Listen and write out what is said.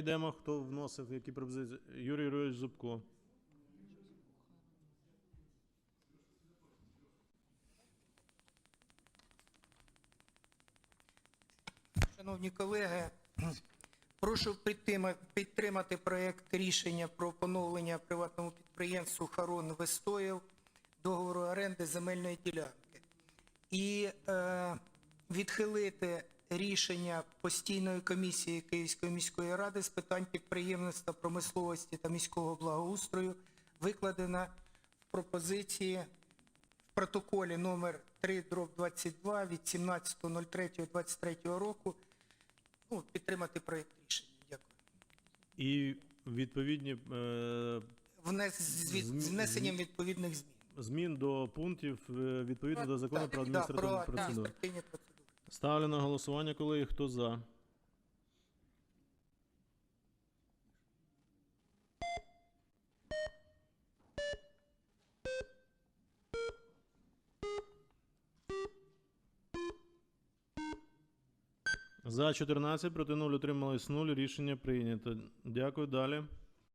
йдемо. Хто вносив які пропозиції? Юрій Юрійович Зубко. Шановні колеги, прошу підтримати проект рішення про поновлення приватному підприємству Харон Вестоїв договору оренди земельної ділянки і е, відхилити рішення постійної комісії Київської міської ради з питань підприємництва, промисловості та міського благоустрою, викладена в пропозиції в протоколі номер 3 дроб 22 від 17.03.23 року ну, підтримати проєкт рішення. Дякую. І відповідні е, Внес, з, з внесенням відповідних змін. змін до пунктів е, відповідно до закону про да, адміністративну про процедуру. адміністративні процедури. Ставлю на голосування, колеги. Хто за? За 14, проти 0, утримались 0. Рішення прийнято. Дякую. Далі.